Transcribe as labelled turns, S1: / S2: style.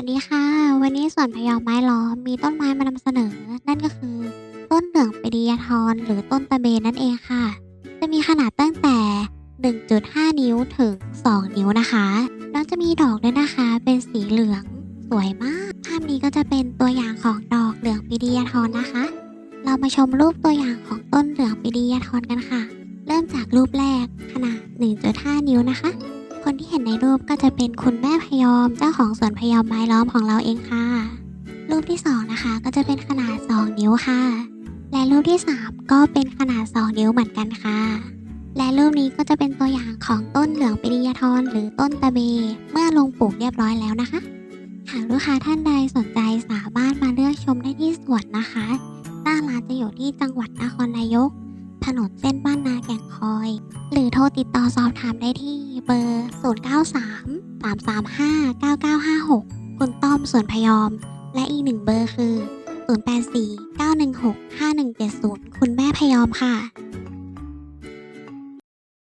S1: วัสดีค่ะ วันนี้สวนพะเยาไม้ล้อมมีต้นไม้มานำเสนอ นั่นก็คือ ต้นเหลืองปริยทรหรือต้นตะเบนนั่นเองค่ะ จะมีขนาดตั้งแต่ 1.5 นิ้วถึง 2 นิ้วนะคะแล้วจะมีดอกด้วยนะคะ เป็นสีเหลือง สวยมากภาพนี้ก็จะเป็นตัวอย่างของดอกเหลืองปริยทรนะคะ เรามาชมรูปตัวอย่างของต้นเหลืองปริยทรกันค่ะ เริ่มจากรูปแรกขนาด 1.5 นิ้วนะคะ คนที่เห็นในรูปก็จะเป็นคุณแม่พยอม เจ้าของสวนพยอมไม้ล้อมของเราเองค่ะ รูปที่สองนะคะ ก็จะเป็นขนาด 2 นิ้วค่ะ และรูปที่ 3 ก็เป็นขนาด 2 นิ้วเหมือนกันค่ะ และรูปนี้ก็จะเป็นตัวอย่างของต้นเหลืองปริยาทรหรือต้นตะเบ เมื่อลงปลูกเรียบร้อยแล้วนะคะ หากลูกค้าท่านใดสนใจสามารถมาเลือกชมได้ที่สวนนะคะหน้าร้านจะอยู่ที่จังหวัดนครนายก ถนนเส้นบ้านนาแก่งคอย หรือโทรติดต่อสอบถามได้ที่เบอร์ 093 335 9956 คุณต้อมส่วนพยอม และอีกหนึ่งเบอร์คือ 084 916 5170 คุณแม่พยอมค่ะ